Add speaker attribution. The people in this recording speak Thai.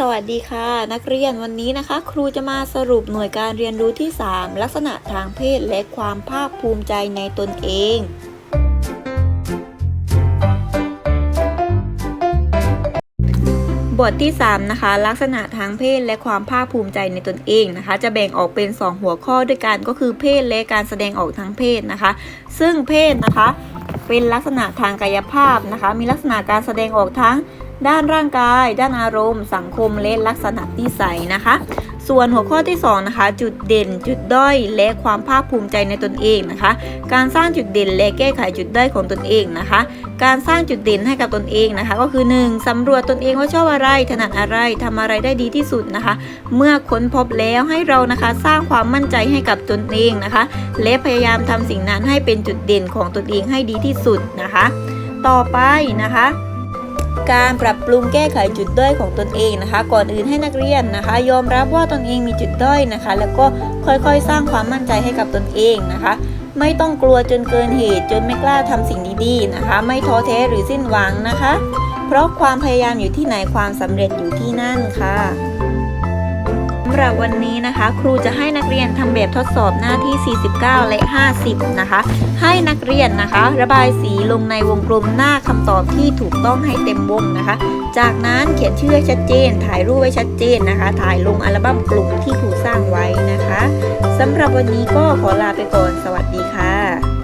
Speaker 1: สวัสดีค่ะ นักเรียนวันนี้นะคะ ครูจะมาสรุปหน่วยการเรียนรู้ที่ 3 ลักษณะทางเพศและความภาคภูมิใจในตนเอง บทที่ 3 นะคะ ลักษณะทางเพศและความภาคภูมิใจในตนเองนะคะ จะแบ่งออกเป็น 2 หัวข้อด้วยกันก็คือเพศและการแสดงออกทางเพศนะคะ ซึ่งเพศนะคะ เป็นลักษณะทางกายภาพนะคะ มีลักษณะการแสดงออกทั้งด้านร่างกาย ด้านอารมณ์ สังคมและลักษณะนิสัยนะคะ ส่วนหัวข้อที่2นะคะจุดเด่น จุดด้อย และความภาคภูมิใจในตนเองนะคะ การสร้างจุดเด่นและแก้ไขจุดด้อยของตนเองนะคะ การสร้างจุดเด่นให้กับตนเองนะคะ ก็คือ 1. สำรวจตนเองว่าชอบอะไร ถนัดอะไรทำอะไรได้ดีที่สุดนะคะ เมื่อค้นพบแล้วให้เรานะคะสร้างความมั่นใจให้กับตนเองนะคะ และพยายามทำสิ่งนั้นให้เป็นจุดเด่นของตนเองให้ดีที่สุดนะคะ ต่อไปนะคะ การปรับปรุงแก้ไขจุดด้อยของตนเองนะคะ ก่อนอื่นให้นักเรียนนะคะ ยอมรับว่าตนเองมีจุดด้อยนะคะ แล้วก็ค่อยๆ สร้างความมั่นใจให้กับตนเองนะคะ ไม่ต้องกลัวจนเกินเหตุ จนไม่กล้าทำสิ่งดีๆนะคะ ไม่ท้อแท้หรือสิ้นหวังนะคะ เพราะความพยายามอยู่ที่ไหนความสำเร็จอยู่ที่นั่นค่ะำหรับวันนี้นะคะ ครูจะให้นักเรียนทำแบบทดสอบหน้าที่ 49 และ 50 นะคะ ให้นักเรียนนะคะ ระบายสีลงในวงกลมหน้าคำตอบที่ถูกต้องให้เต็มวงนะคะ จากนั้นเขียนชื่อให้ชัดเจน ถ่ายรูปไว้ชัดเจนนะคะ ถ่ายลงอัลบั้มกลุ่มที่ครูสร้างไว้นะคะสำหรับวันนี้ก็ขอลาไปก่อน สวัสดีค่ะ